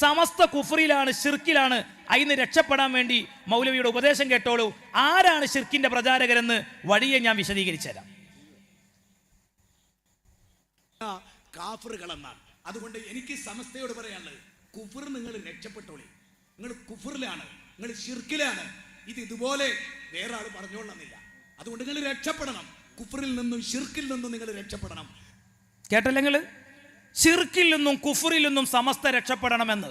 സമസ്ത കുഫറിലാണ് ഷിർക്കിലാണ് അതിന് രക്ഷപ്പെടാൻ വേണ്ടി മൗലവിയുടെ ഉപദേശം കേട്ടോളൂ. ആരാണ് ഷിർക്കിന്റെ പ്രചാരകരെന്ന് വഴിയെ ഞാൻ വിശദീകരിച്ചു തരാം കാഫറുകളെന്നാണ്. അതുകൊണ്ട് എനിക്ക് സമസ്തയോട് പറയാനുള്ളത് കുഫർ നിങ്ങൾ രക്ഷപ്പെട്ടോളി. നിങ്ങൾ കുഫറിലാണ് നിങ്ങൾ ഷിർക്കിലാണ് ഇത് ഇതുപോലെ വേറെ ആൾ പറഞ്ഞോളണമെന്നില്ല. അതുകൊണ്ട് നിങ്ങൾ രക്ഷപ്പെടണം. കുഫറിൽ നിന്നും ഷിർക്കിൽ നിന്നും നിങ്ങൾ രക്ഷപ്പെടണം. കേട്ടല്ലെങ്കിൽ ഷിർക്കിൽ നിന്നും കുഫറിൽ നിന്നും സമസ്ത രക്ഷപ്പെടണമെന്ന്.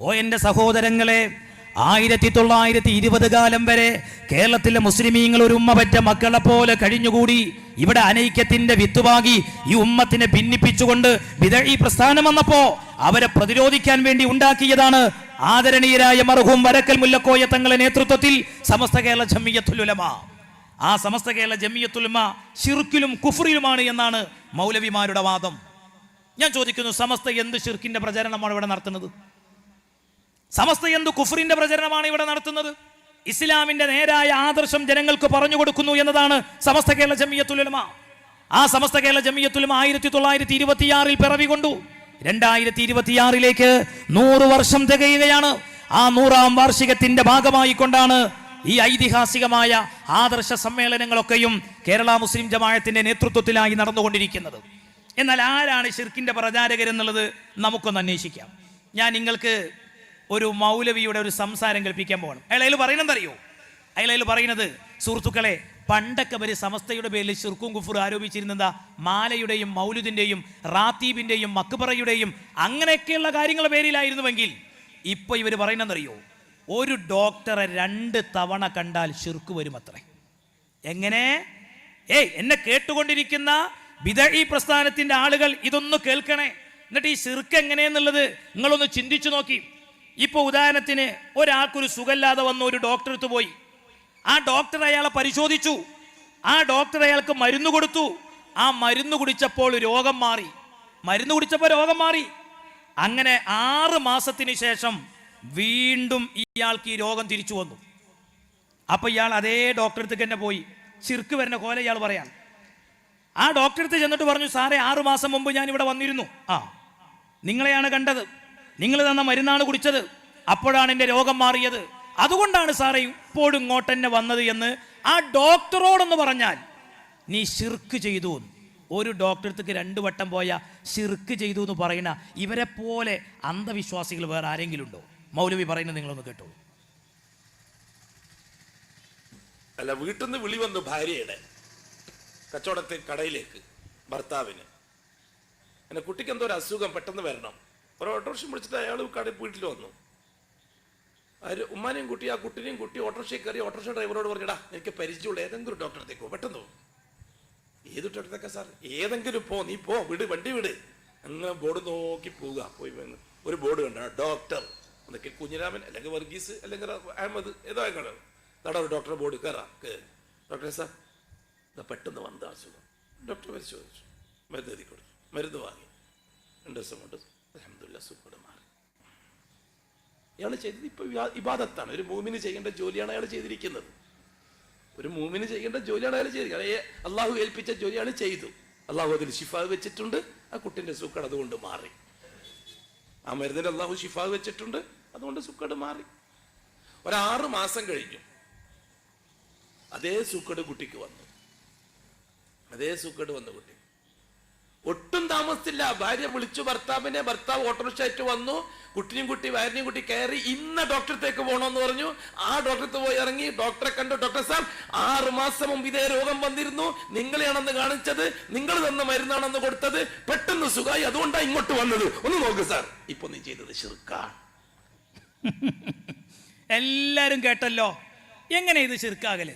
ഓ എന്റെ സഹോദരങ്ങളെ ആയിരത്തി തൊള്ളായിരത്തി ഇരുപത് കാലം വരെ കേരളത്തിലെ മുസ്ലിമീങ്ങൾ ഒരു ഉമ്മ പറ്റ മക്കളെ പോലെ കഴിഞ്ഞുകൂടി. ഇവിടെ അനൈക്യത്തിന്റെ വിത്തുവാകി ഈ ഉമ്മത്തിനെ ഭിന്നിപ്പിച്ചുകൊണ്ട് വിതഴി പ്രസ്ഥാനം വന്നപ്പോ അവരെ പ്രതിരോധിക്കാൻ വേണ്ടി ഉണ്ടാക്കിയതാണ് ആദരണീയരായ മർഹൂം വരക്കൽ മുല്ലക്കോയ തങ്ങളുടെ നേതൃത്വത്തിൽ സമസ്ത കേരള ജമ്മിയത്തുലുലമ ആ സമസ്ത കേരള ജമിയത്തുലമ ഷിർക്കിലും കുഫറിലുമാണ് എന്നാണ് മൗലവിമാരുടെ വാദം. ഞാൻ ചോദിക്കുന്നു സമസ്ത എന്ത് ഷിർക്കിന്റെ പ്രചരണമാണ് ഇവിടെ നടത്തുന്നത്? സമസ്ത എന്ത് കുഫറിന്റെ പ്രചരണമാണ് ഇവിടെ നടത്തുന്നത്? ഇസ്ലാമിന്റെ നേരായ ആദർശം ജനങ്ങൾക്ക് പറഞ്ഞു കൊടുക്കുന്നു എന്നതാണ് സമസ്ത കേരള ജമിയത്തുലമ ആ സമസ്ത കേരള ജമിയത്തുലമ ആയിരത്തി തൊള്ളായിരത്തി ഇരുപത്തിയാറിൽ പിറവി കൊണ്ടു. രണ്ടായിരത്തി ഇരുപത്തിയാറിലേക്ക് നൂറ് വർഷം തികയുകയാണ്. ആ നൂറാം വാർഷികത്തിന്റെ ഭാഗമായി കൊണ്ടാണ് ഈ ഐതിഹാസികമായ ആദർശ സമ്മേളനങ്ങളൊക്കെയും കേരള മുസ്ലിം ജമായത്തിന്റെ നേതൃത്വത്തിലായി നടന്നുകൊണ്ടിരിക്കുന്നത്. എന്നാൽ ആരാണ് ഷിർക്കിന്റെ പ്രചാരകർ എന്നുള്ളത് നമുക്കൊന്ന് അന്വേഷിക്കാം. ഞാൻ നിങ്ങൾക്ക് ഒരു മൗലവിയുടെ ഒരു സംസാരം കൽപ്പിക്കാൻ പോകണം അയാൾ അതിൽ പറയുന്നത് അറിയോ അയാൾ പറയുന്നത് സുഹൃത്തുക്കളെ പണ്ടൊക്കെ വരെ സമസ്തയുടെ പേരിൽ ഷിർക്കും കുഫുർ ആരോപിച്ചിരുന്നത് മാലയുടെയും മൗലുദിന്റെയും റാത്തീബിന്റെയും മക്ബറയുടെയും അങ്ങനെയൊക്കെയുള്ള കാര്യങ്ങളുടെ പേരിലായിരുന്നുവെങ്കിൽ ഇപ്പൊ ഇവർ പറയുന്നതറിയോ ഒരു ഡോക്ടറെ രണ്ട് തവണ കണ്ടാൽ ഷിർക്ക് വരും അത്രേ എങ്ങനെ? ഏയ് എന്നെ കേട്ടുകൊണ്ടിരിക്കുന്ന വിദഴി പ്രസ്ഥാനത്തിന്റെ ആളുകൾ ഇതൊന്ന് കേൾക്കണേ. എന്നിട്ട് ഈ സിർക്ക് എങ്ങനെയെന്നുള്ളത് നിങ്ങളൊന്ന് ചിന്തിച്ചു നോക്കി. ഇപ്പൊ ഉദാഹരണത്തിന് ഒരാൾക്കൊരു സുഖമില്ലാതെ വന്ന ഒരു ഡോക്ടർ അടുത്ത് പോയി. ആ ഡോക്ടർ അയാളെ പരിശോധിച്ചു. ആ ഡോക്ടർ അയാൾക്ക് മരുന്ന് കൊടുത്തു. ആ മരുന്ന് കുടിച്ചപ്പോൾ രോഗം മാറി. മരുന്ന് കുടിച്ചപ്പോൾ രോഗം മാറി. അങ്ങനെ ആറ് മാസത്തിന് ശേഷം വീണ്ടും ഇയാൾക്ക് ഈ രോഗം തിരിച്ചു വന്നു. അപ്പൊ ഇയാൾ അതേ ഡോക്ടറെ അടുത്തേക്ക് തന്നെ പോയി. ചിർക്ക് വരുന്ന കോല ഇയാൾ പറയാൻ. ആ ഡോക്ടറെ അടുത്ത് ചെന്നിട്ട് പറഞ്ഞു സാറേ ആറു മാസം മുമ്പ് ഞാൻ ഇവിടെ വന്നിരുന്നു. ആ. നിങ്ങളെയാണ് കണ്ടത്. നിങ്ങൾ തന്ന മരുന്നാണ് കുടിച്ചത്. അപ്പോഴാണ് എന്റെ രോഗം മാറിയത്. അതുകൊണ്ടാണ് സാറേ ഇപ്പോഴും ഇങ്ങോട്ട് തന്നെ വന്നത് എന്ന് ആ ഡോക്ടറോടൊന്ന് പറഞ്ഞാൽ നീ ശിർക്ക് ചെയ്തു. ഒരു ഡോക്ടർക്ക് രണ്ടു വട്ടം പോയ ശിർക്ക് ചെയ്തു എന്ന് പറയുന്ന ഇവരെ പോലെ അന്ധവിശ്വാസികൾ വേറെ ആരെങ്കിലും ഉണ്ടോ? മൗലവി പറയുന്നത് നിങ്ങളൊന്ന് കേട്ടോളൂ. അല്ല വീട്ടിൽ നിന്ന് വിളി വന്നു ഭാര്യയുടെ. കച്ചവടത്തെ കടയിലേക്ക് ഭർത്താവിന്. എന്നെ കുട്ടിക്ക് എന്തോ ഒരു അസുഖം പെട്ടെന്ന് വരണം. ഒരു ഓട്ടോറിക്ഷ വിളിച്ചിട്ട് അയാൾ കടയിൽ വീട്ടിൽ വന്നു. ആര് ഉമ്മാനെയും കുട്ടി ആ കുട്ടിനെയും കുട്ടി ഓട്ടോറിക്ഷയിൽ കയറി ഓട്ടോറിക്ഷ ഡ്രൈവറോട് പറഞ്ഞടാ എനിക്ക് പരിചയമുള്ള ഏതെങ്കിലും ഡോക്ടറത്തേക്ക് പോ പെട്ടെന്ന് പോകും ഏത് ഡോക്ടറത്തേക്കാ സാർ? ഏതെങ്കിലും പോ നീ പോ വിട് വണ്ടി വിട്. അങ്ങ് ബോർഡ് നോക്കി പോവുക. പോയി ഒരു ബോർഡ് കണ്ട ഡോക്ടർ. എന്നൊക്കെ കുഞ്ഞിരാമൻ അല്ലെങ്കിൽ വർഗീസ് അല്ലെങ്കിൽ അഹമ്മദ് ഏതോ ആയിക്കോട്ടെ. നട ഒരു ഡോക്ടറെ ബോർഡ് കയറാം. ഡോക്ടറെ സാർ പെട്ടെന്ന് വന്ന അസുഖം. ഡോക്ടർ പരിശോധിച്ചു. മരുന്ന് എഴുതി കൊടുത്തു. മരുന്ന് വാങ്ങി. രണ്ട് ദിവസം കൊണ്ട് അലഹമില്ല സുഖം മാറി. ഇയാൾ ചെയ്തത് ഇപ്പൊ വിവാദത്താണ് ഇബാദത്താണ്. ഒരു മൂമിന് ചെയ്യേണ്ട ജോലിയാണ് അയാൾ ചെയ്തിരിക്കുന്നത്. ഒരു മൂമിന് ചെയ്യേണ്ട ജോലിയാണ് അയാൾ ചെയ്തിരിക്കുന്നത്. അയാളെ അള്ളാഹു ഏൽപ്പിച്ച ജോലിയാണ് ചെയ്തു. അള്ളാഹു അതിൽ ഷിഫാ വെച്ചിട്ടുണ്ട്. ആ കുട്ടിന്റെ സുഖം അതുകൊണ്ട് മാറി. ആ മരുന്നിന് അള്ളാഹു ഷിഫാ വെച്ചിട്ടുണ്ട്. അതുകൊണ്ട് സുക്കട് മാറി. ഒരാറ് മാസം കഴിഞ്ഞു. അതേ സുക്കട് കുട്ടിക്ക് വന്നു. അതേ സൂക്കേട് വന്നു കുട്ടി. ഒട്ടും താമസിച്ചില്ല. ഭാര്യ വിളിച്ചു ഭർത്താവിനെ ഭർത്താവ് ഓട്ടോറിക്ഷ ആയിട്ട് വന്നു. കുട്ടിയും കുട്ടി ഭാര്യയും കുട്ടി കയറി ഇന്ന ഡോക്ടറത്തേക്ക് പോകണമെന്ന് പറഞ്ഞു. ആ ഡോക്ടറത്ത് പോയി ഇറങ്ങി ഡോക്ടറെ കണ്ടു. ഡോക്ടർ സാബ് ആറ് മാസം മുമ്പ് ഇതേ രോഗം വന്നിരുന്നു. നിങ്ങളെയാണെന്ന് കാണിച്ചത്. നിങ്ങൾ തന്ന മരുന്നാണെന്ന് കൊടുത്തത്. പെട്ടെന്ന് സുഖമായി. അതുകൊണ്ടാണ് ഇങ്ങോട്ട് വന്നത്. ഒന്ന് നോക്ക് സാർ. ഇപ്പൊ നീ ചെയ്തത് ശിർക്കാണ്. എല്ലാരും കേട്ടല്ലോ. എങ്ങനെ ഇത് ചെറുക്കാകൽ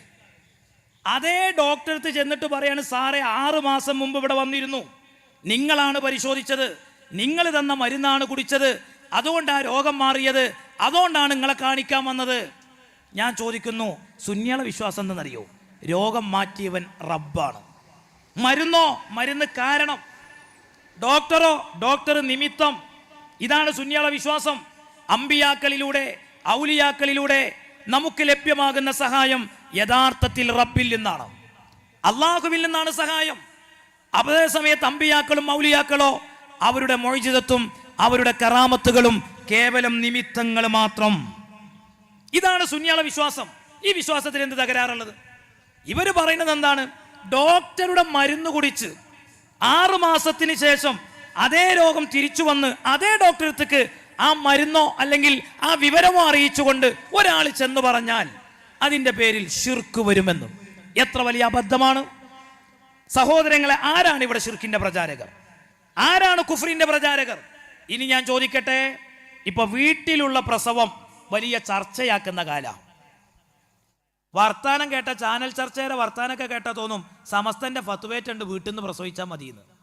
അതേ ഡോക്ടറടുത്ത് ചെന്നിട്ട് പറയാണ് സാറേ ആറ് മാസം മുമ്പ് ഇവിടെ വന്നിരുന്നു. നിങ്ങളാണ് പരിശോധിച്ചത്. നിങ്ങൾ തന്ന മരുന്നാണ് കുടിച്ചത്. അതുകൊണ്ട് ആ രോഗം മാറിയത്. അതുകൊണ്ടാണ് നിങ്ങളെ കാണിക്കാൻ വന്നത്. ഞാൻ ചോദിക്കുന്നു സുന്യാള വിശ്വാസം എന്തെന്നറിയോ? രോഗം മാറ്റിയവൻ റബ്ബാണ്. മരുന്നോ? മരുന്ന് കാരണം. ഡോക്ടറോ? ഡോക്ടർ നിമിത്തം. ഇതാണ് സുന്യാള വിശ്വാസം. അമ്പിയാക്കളിലൂടെ ഔലിയാക്കളിലൂടെ നമുക്ക് ലഭ്യമാകുന്ന സഹായം. യഥാർത്ഥത്തിൽ റബ്ബിൽ നിന്നാണ്. അള്ളാഹുവിൽ നിന്നാണ് സഹായം. അതേ സമയത്ത് അമ്പിയാക്കളും മൗലിയാക്കളോ അവരുടെ മൊഴിജിതത്വം അവരുടെ കറാമത്തുകളും കേവലം നിമിത്തങ്ങൾ മാത്രം. ഇതാണ് സുന്യാള വിശ്വാസം. ഈ വിശ്വാസത്തിൽ എന്ത് തകരാറുള്ളത്? ഇവർ പറയുന്നത് എന്താണ്? ഡോക്ടറുടെ മരുന്ന് കുടിച്ച് ആറു മാസത്തിന് ശേഷം അതേ രോഗം തിരിച്ചു വന്ന് അതേ ഡോക്ടറടുത്തേക്ക് ആ മരുന്നോ അല്ലെങ്കിൽ ആ വിവരമോ അറിയിച്ചുകൊണ്ട് ഒരാൾ ചെന്ന് പറഞ്ഞാൽ അതിന്റെ പേരിൽ ഷിർക്ക് വരുമെന്നും. എത്ര വലിയ അബദ്ധമാണ്. സഹോദരങ്ങളെ ആരാണ് ഇവിടെ ഷിർക്കിന്റെ പ്രചാരകർ? ആരാണ് കുഫറിന്റെ പ്രചാരകർ? ഇനി ഞാൻ ചോദിക്കട്ടെ. ഇപ്പൊ വീട്ടിലുള്ള പ്രസവം വലിയ ചർച്ചയാക്കുന്ന കാല. വർത്താനം കേട്ട ചാനൽ ചർച്ചയുടെ വർത്താനൊക്കെ കേട്ടാൽ തോന്നും സമസ്തന്റെ ഫത്തുവേറ്റുണ്ട് വീട്ടിൽ നിന്ന് പ്രസവിച്ചാൽ മതിയെന്ന്